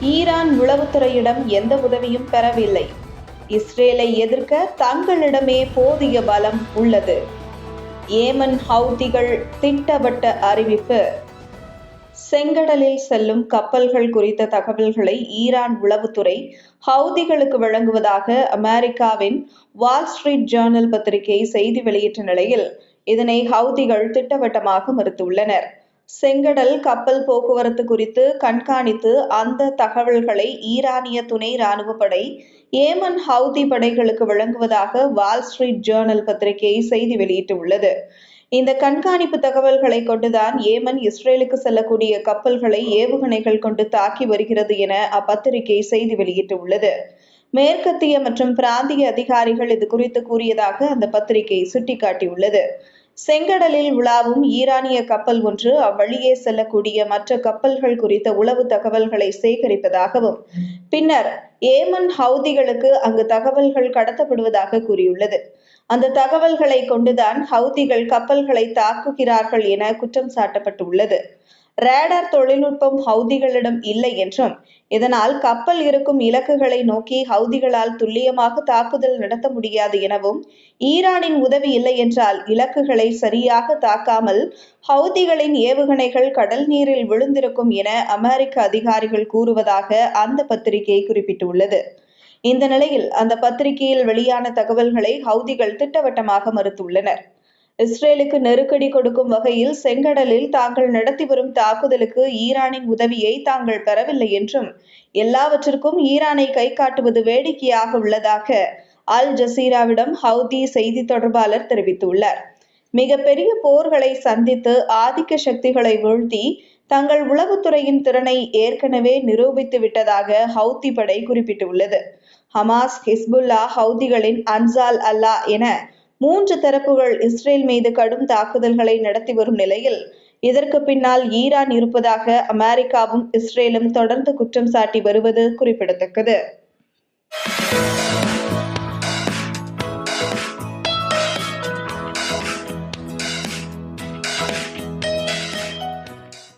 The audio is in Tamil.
ஈரான் உளவுத்துறையிடம் எந்த உதவியும் பெறவில்லை. இஸ்ரேலை எதிர்க்க தங்களிடமே போதிய பலம் உள்ளது. ஏமன் ஹவுதிகள் திட்டவட்ட அறிவிப்பு. செங்கடலில் செல்லும் கப்பல்கள் குறித்த தகவல்களை ஈரான் உளவுத்துறை ஹவுதிகளுக்கு வழங்குவதாக அமெரிக்காவின் வால் ஸ்ட்ரீட் ஜேர்னல் பத்திரிகை செய்தி வெளியிட்ட நிலையில் இதனை ஹவுதிகள் திட்டவட்டமாக மறுத்துள்ளனர். செங்கடல் கப்பல் போக்குவரத்து குறித்து கண்காணித்து அந்த தகவல்களை ஈரானிய துணை ராணுவப்படை ஏமன் ஹவுதி படைகளுக்கு வழங்குவதாக வால் ஸ்ட்ரீட் ஜேர்னல் பத்திரிகை செய்தி வெளியிட்டுள்ளது. இந்த கண்காணிப்பு தகவல்களை கொண்டுதான் ஏமன் இஸ்ரேலுக்கு செல்லக்கூடிய கப்பல்களை ஏவுகணைகள் கொண்டு தாக்கி வருகிறது என அப்பத்திரிகை செய்தி வெளியிட்டுள்ளது. மேற்கத்திய மற்றும் பிராந்திய அதிகாரிகள் இது குறித்து கூறியதாக அந்த பத்திரிகை சுட்டிக்காட்டியுள்ளது. செங்கடலில் உலாவும் ஈரானிய கப்பல் ஒன்று அவ்வழியே செல்லக்கூடிய மற்ற கப்பல்கள் குறித்த உளவு தகவல்களை சேகரிப்பதாகவும் பின்னர் ஏமன் ஹவுதிகளுக்கு அங்கு தகவல்கள் கடத்தப்படுவதாக கூறியுள்ளது. அந்த தகவல்களை கொண்டுதான் ஹவுதிகள் கப்பல்களை தாக்குகிறார்கள் என குற்றம் சாட்டப்பட்டுள்ளது. ரேடார் தொழில்நுட்பம் ஹவுதிகளிடம் இல்லை என்றும் இதனால் கப்பல் இருக்கும் இலக்குகளை நோக்கி ஹவுதிகளால் துல்லியமாக தாக்குதல் நடத்த முடியாது எனவும் ஈரானின் உதவி இல்லை என்றால் இலக்குகளை சரியாக தாக்காமல் ஹவுதிகளின் ஏவுகணைகள் கடல் நீரில் விழுந்திருக்கும் என அமெரிக்க அதிகாரிகள் கூறுவதாக அந்த பத்திரிகை குறிப்பிட்டுள்ளது. இந்த நிலையில் அந்த பத்திரிகையில் வெளியான தகவல்களை ஹவுதிகள் திட்டவட்டமாக மறுத்துள்ளனர். இஸ்ரேலுக்கு நெருக்கடி கொடுக்கும் வகையில் செங்கடலில் தாங்கள் நடத்தி வரும் தாக்குதலுக்கு ஈரானின் உதவியை தாங்கள் பெறவில்லை என்றும் எல்லாவற்றிற்கும் ஈரானை கை காட்டுவது வேடிக்கையாக உள்ளதாக அல் ஜசீராவிடம் ஹவுதி செய்தி தொடர்பாளர் தெரிவித்துள்ளார். மிகப்பெரிய போர்களை சந்தித்து ஆதிக்க சக்திகளை வீழ்த்தி தங்கள் உளவுத்துறையின் திறனை ஏற்கனவே நிரூபித்து விட்டதாக ஹவுதி படை குறிப்பிட்டுள்ளது. ஹமாஸ் ஹிஸ்புல்லா ஹவுதிகளின் அன்சால் அல்லா என மூன்று தரப்புகள் இஸ்ரேல் மீது கடும் தாக்குதல்களை நடத்தி வரும் நிலையில் இதற்கு பின்னால் ஈரான் இருப்பதாக அமெரிக்காவும் இஸ்ரேலும் தொடர்ந்து குற்றம் சாட்டி வருவது குறிப்பிடத்தக்கது.